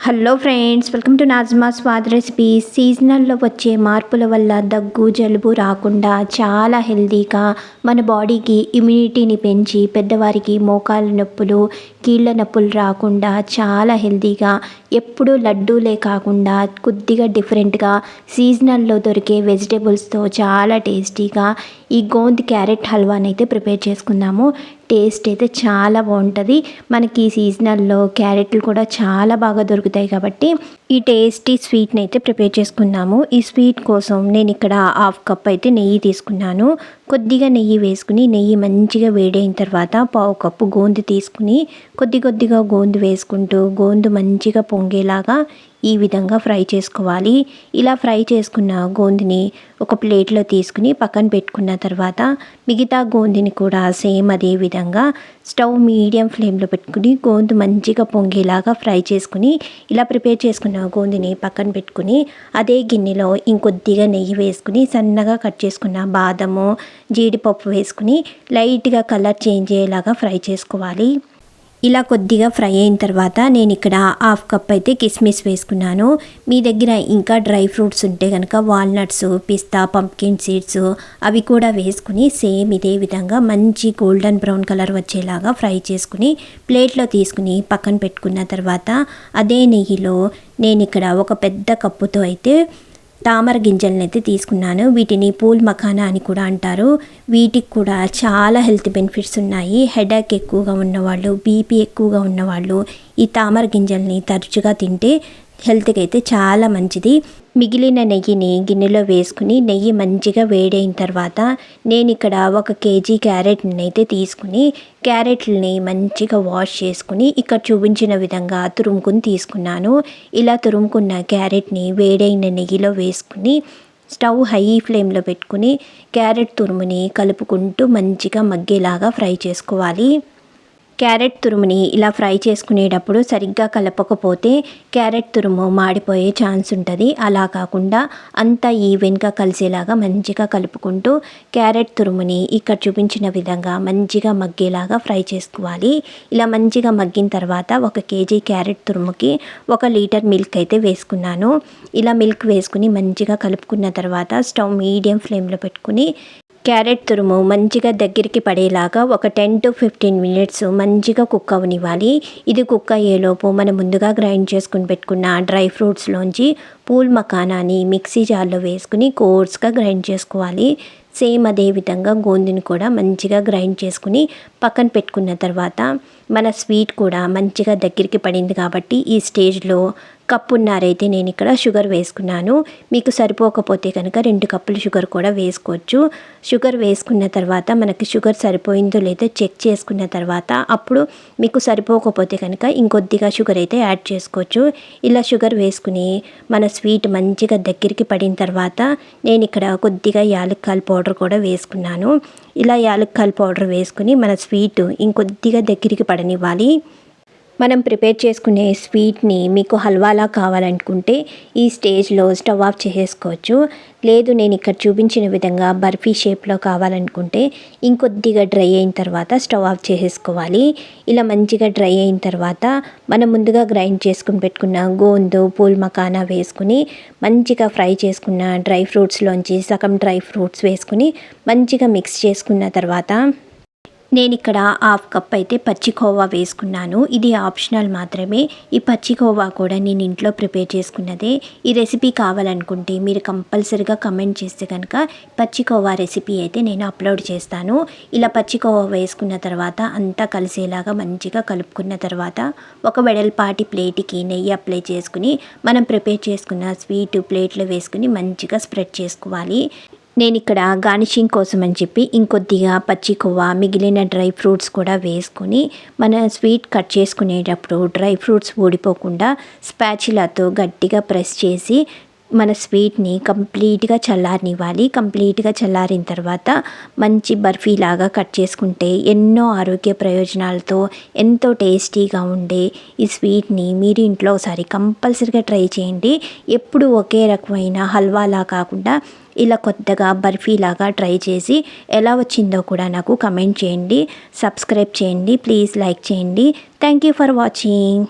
Hello friends welcome to Nazma Swad recipes సీజనల్లో వచ్చే మార్పుల వల్ల దగ్గు జలుబు రాకుండా చాలా హెల్తీగా మన బాడీకి ఇమ్యూనిటీని పెంచి పెద్దవారికి మోకాళ్ళ నొప్పులు కీళ్ళ నొప్పులు రాకుండా చాలా హెల్తీగా ఎప్పుడూ లడ్డూలే కాకుండా కొద్దిగా డిఫరెంట్గా సీజనల్లో దొరికే వెజిటేబుల్స్తో చాలా టేస్టీగా ఈ గోంద్ క్యారెట్ హల్వాని అయితే ప్రిపేర్ చేసుకుందాము. టేస్ట్ అయితే చాలా బాగుంటుంది. మనకి ఈ సీజనల్లో క్యారెట్లు కూడా చాలా బాగా దొరుకుతాయి కాబట్టి ఈ టేస్టీ స్వీట్ని అయితే ప్రిపేర్ చేసుకున్నాము. ఈ స్వీట్ కోసం నేను ఇక్కడ హాఫ్ కప్ అయితే నెయ్యి తీసుకున్నాను. కొద్దిగా నెయ్యి వేసుకుని నెయ్యి మంచిగా వేడైన తర్వాత పావు కప్పు గోందు తీసుకుని కొద్ది కొద్దిగా గోందు వేసుకుంటూ గోందు మంచిగా పొంగేలాగా ఈ విధంగా ఫ్రై చేసుకోవాలి. ఇలా ఫ్రై చేసుకున్న గోందిని ఒక ప్లేట్లో తీసుకుని పక్కన పెట్టుకున్న తర్వాత మిగతా గోందిని కూడా సేమ్ అదే విధంగా స్టవ్ మీడియం ఫ్లేమ్లో పెట్టుకుని గోందు మంచిగా పొంగేలాగా ఫ్రై చేసుకుని ఇలా ప్రిపేర్ చేసుకున్న గోందిని పక్కన పెట్టుకుని అదే గిన్నెలో ఇంకొద్దిగా నెయ్యి వేసుకుని సన్నగా కట్ చేసుకున్న బాదము జీడిపప్పు వేసుకుని లైట్గా కలర్ చేంజ్ అయ్యేలాగా ఫ్రై చేసుకోవాలి. ఇలా కొద్దిగా ఫ్రై అయిన తర్వాత నేను ఇక్కడ హాఫ్ కప్ అయితే కిస్మిస్ వేసుకున్నాను. మీ దగ్గర ఇంకా డ్రై ఫ్రూట్స్ ఉంటే కనుక వాల్నట్స్ పిస్తా పంప్కిన్ సీడ్స్ అవి కూడా వేసుకుని సేమ్ ఇదే విధంగా మంచి గోల్డెన్ బ్రౌన్ కలర్ వచ్చేలాగా ఫ్రై చేసుకుని ప్లేట్లో తీసుకుని పక్కన పెట్టుకున్న తర్వాత అదే నెయ్యిలో నేను ఇక్కడ ఒక పెద్ద కప్పుతో అయితే తామర గింజలను అయితే తీసుకున్నాను. వీటిని పూల్ మఖానా అని కూడా అంటారు. వీటికి కూడా చాలా హెల్త్ బెనిఫిట్స్ ఉన్నాయి. హెడేక్ ఎక్కువగా ఉన్నవాళ్ళు బీపీ ఎక్కువగా ఉన్నవాళ్ళు ఈ తామర గింజల్ని తరచుగా తింటే హెల్త్కి అయితే చాలా మంచిది. మిగిలిన నెయ్యిని గిన్నెలో వేసుకుని నెయ్యి మంచిగా వేడైన తర్వాత నేను ఇక్కడ ఒక కేజీ క్యారెట్ని అయితే తీసుకుని క్యారెట్లని మంచిగా వాష్ చేసుకుని ఇక్కడ చూపించిన విధంగా తురుముకుని తీసుకున్నాను. ఇలా తురుముకున్న క్యారెట్ని వేడైన నెయ్యిలో వేసుకుని స్టవ్ హై ఫ్లేమ్లో పెట్టుకుని క్యారెట్ తురుముని కలుపుకుంటూ మంచిగా మగ్గేలాగా ఫ్రై చేసుకోవాలి. క్యారెట్ తురుముని ఇలా ఫ్రై చేసుకునేటప్పుడు సరిగ్గా కలపకపోతే క్యారెట్ తురుము మాడిపోయే ఛాన్స్ ఉంటుంది. అలా కాకుండా అంతా ఈవెన్గా కలిసేలాగా మంచిగా కలుపుకుంటూ క్యారెట్ తురుముని ఇక్కడ చూపించిన విధంగా మంచిగా మగ్గేలాగా ఫ్రై చేసుకోవాలి. ఇలా మంచిగా మగ్గిన తర్వాత ఒక కేజీ క్యారెట్ తురుముకి ఒక లీటర్ మిల్క్ అయితే వేసుకున్నాను. ఇలా మిల్క్ వేసుకుని మంచిగా కలుపుకున్న తర్వాత స్టవ్ మీడియం ఫ్లేమ్లో పెట్టుకుని క్యారెట్ తురుము మంచిగా దగ్గరికి పడేలాగా ఒక టెన్ టు ఫిఫ్టీన్ మినిట్స్ మంచిగా కుక్ అవనివ్వాలి. ఇది కుక్ అయ్యేలోపు మనం ముందుగా గ్రైండ్ చేసుకుని పెట్టుకున్న డ్రై ఫ్రూట్స్లోంచి పూల్ మకానాని మిక్సీ జార్లో వేసుకుని కోర్స్గా గ్రైండ్ చేసుకోవాలి. సేమ్ అదే విధంగా గోందుని కూడా మంచిగా గ్రైండ్ చేసుకుని పక్కన పెట్టుకున్న తర్వాత మన స్వీట్ కూడా మంచిగా దగ్గరికి పడింది కాబట్టి ఈ స్టేజ్లో కప్పున్నారైతే నేను ఇక్కడ షుగర్ వేసుకున్నాను. మీకు సరిపోకపోతే కనుక రెండు కప్పులు షుగర్ కూడా వేసుకోవచ్చు. షుగర్ వేసుకున్న తర్వాత మనకి షుగర్ సరిపోయిందో లేదో చెక్ చేసుకున్న తర్వాత అప్పుడు మీకు సరిపోకపోతే కనుక ఇంకొద్దిగా షుగర్ అయితే యాడ్ చేసుకోవచ్చు. ఇలా షుగర్ వేసుకుని మన స్వీట్ మంచిగా దగ్గరికి పడిన తర్వాత నేను ఇక్కడ కొద్దిగా యాలక్కాయల పౌడర్ కూడా వేసుకున్నాను. ఇలా యాలక్కాయల పౌడర్ వేసుకుని మన స్వీట్ ఇంకొద్దిగా దగ్గరికి పడనివ్వాలి. మనం ప్రిపేర్ చేసుకునే స్వీట్ని మీకు హల్వాలా కావాలనుకుంటే ఈ స్టేజ్లో స్టవ్ ఆఫ్ చేసేసుకోవచ్చు. లేదు నేను ఇక్కడ చూపించిన విధంగా బర్ఫీ షేప్లో కావాలనుకుంటే ఇంకొద్దిగా డ్రై అయిన తర్వాత స్టవ్ ఆఫ్ చేసేసుకోవాలి. ఇలా మంచిగా డ్రై అయిన తర్వాత మనం ముందుగా గ్రైండ్ చేసుకుని పెట్టుకున్న గోందు పూల్ మకానా వేసుకుని మంచిగా ఫ్రై చేసుకున్న డ్రై ఫ్రూట్స్లోంచి సగం డ్రై ఫ్రూట్స్ వేసుకుని మంచిగా మిక్స్ చేసుకున్న తర్వాత నేను ఇక్కడ హాఫ్ కప్ అయితే పచ్చి కోవా వేసుకున్నాను. ఇది ఆప్షనల్ మాత్రమే. ఈ పచ్చి కోవా కూడా నేను ఇంట్లో ప్రిపేర్ చేసుకున్నదే. ఈ రెసిపీ కావాలనుకుంటే మీరు కంపల్సరిగా కమెంట్ చేస్తే కనుక పచ్చి కోవా రెసిపీ అయితే నేను అప్లోడ్ చేస్తాను. ఇలా పచ్చి కోవా వేసుకున్న తర్వాత అంతా కలిసేలాగా మంచిగా కలుపుకున్న తర్వాత ఒక వెడల్పాటి ప్లేట్కి నెయ్యి అప్లై చేసుకుని మనం ప్రిపేర్ చేసుకున్న స్వీట్ ప్లేట్లో వేసుకుని మంచిగా స్ప్రెడ్ చేసుకోవాలి. నేను ఇక్కడ గార్నిషింగ్ కోసం అని చెప్పి ఇంకొద్దిగా పచ్చి కొవ్వ మిగిలిన డ్రై ఫ్రూట్స్ కూడా వేసుకొని మన స్వీట్ కట్ చేసుకునేటప్పుడు డ్రై ఫ్రూట్స్ ఊడిపోకుండా స్పాచిలాతో గట్టిగా ప్రెస్ చేసి మన స్వీట్ని కంప్లీట్గా చల్లారనివ్వాలి. కంప్లీట్గా చల్లారిన తర్వాత మంచి బర్ఫీ లాగా కట్ చేసుకుంటే ఎన్నో ఆరోగ్య ప్రయోజనాలతో ఎంతో టేస్టీగా ఉండే ఈ స్వీట్ని మీరు ఇంట్లో ఒకసారి కంపల్సరీగా ట్రై చేయండి. ఎప్పుడు ఒకే రకమైన హల్వాలా కాకుండా ఇలా కొత్తగా బర్ఫీలాగా ట్రై చేసి ఎలా వచ్చిందో కూడా నాకు కమెంట్ చేయండి. సబ్స్క్రైబ్ చేయండి. ప్లీజ్ లైక్ చేయండి. Thank you for watching.